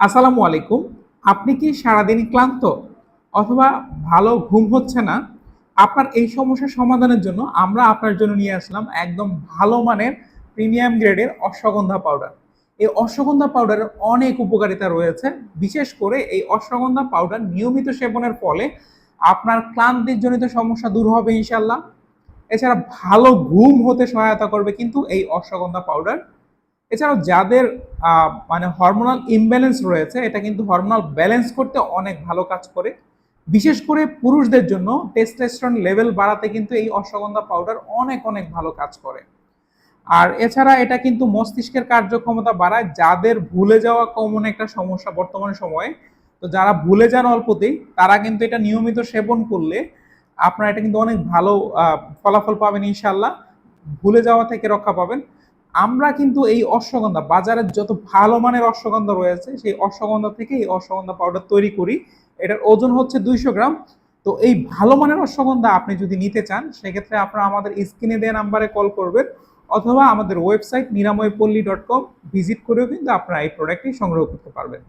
আসসালামু আলাইকুম। আপনি কি সারাদিন ক্লান্ত? অথবা ভালো ঘুম হচ্ছে না? আপনার এই সমস্যার সমাধানের জন্য আমরা আপনার জন্য নিয়ে আসলাম একদম ভালো মানের প্রিমিয়াম গ্রেডের অশ্বগন্ধা পাউডার। এই অশ্বগন্ধা পাউডারের অনেক উপকারিতা রয়েছে। বিশেষ করে এই অশ্বগন্ধা পাউডার নিয়মিত সেবনের ফলে আপনার ক্লান্তিজনিত সমস্যা দূর হবে ইনশাল্লাহ এছাড়া ভালো ঘুম হতে সহায়তা করবে কিন্তু এই অশ্বগন্ধা পাউডার। এছাড়াও যাদের মানে হরমোনাল ইমব্যালেন্স রয়েছে, এটা কিন্তু হরমোনাল ব্যালেন্স করতে অনেক ভালো কাজ করে। বিশেষ করে পুরুষদের জন্য টেস্টোস্টেরন লেভেল বাড়াতে কিন্তু এই অশ্বগন্ধা পাউডার অনেক অনেক ভালো কাজ করে। আর এছাড়া এটা কিন্তু মস্তিষ্কের কার্যক্ষমতা বাড়ায়, যাদের ভুলে যাওয়া কমন একটা সমস্যা বর্তমান সময়ে, তো যারা ভুলে যান অল্পতেই, তারা কিন্তু এটা নিয়মিত সেবন করলে আপনারা এটা কিন্তু অনেক ভালো ফলাফল পাবেন ইনশাল্লাহ ভুলে যাওয়া থেকে রক্ষা পাবেন। আমরা কিন্তু এই অশ্বগন্ধা, বাজারে যত ভালো মানের অশ্বগন্ধা রয়েছে, সেই অশ্বগন্ধা থেকে এই অশ্বগন্ধা পাউডার তৈরি করি। এটার ওজন হচ্ছে দুইশো গ্রাম। তো এই ভালো মানের অশ্বগন্ধা আপনি যদি নিতে চান, সেক্ষেত্রে আপনারা আমাদের স্ক্রিনে দেওয়া নাম্বারে কল করবেন, অথবা আমাদের website Niramoypolli dot com visit করেও কিন্তু আপনারা এই প্রোডাক্টটি সংগ্রহ করতে পারবেন।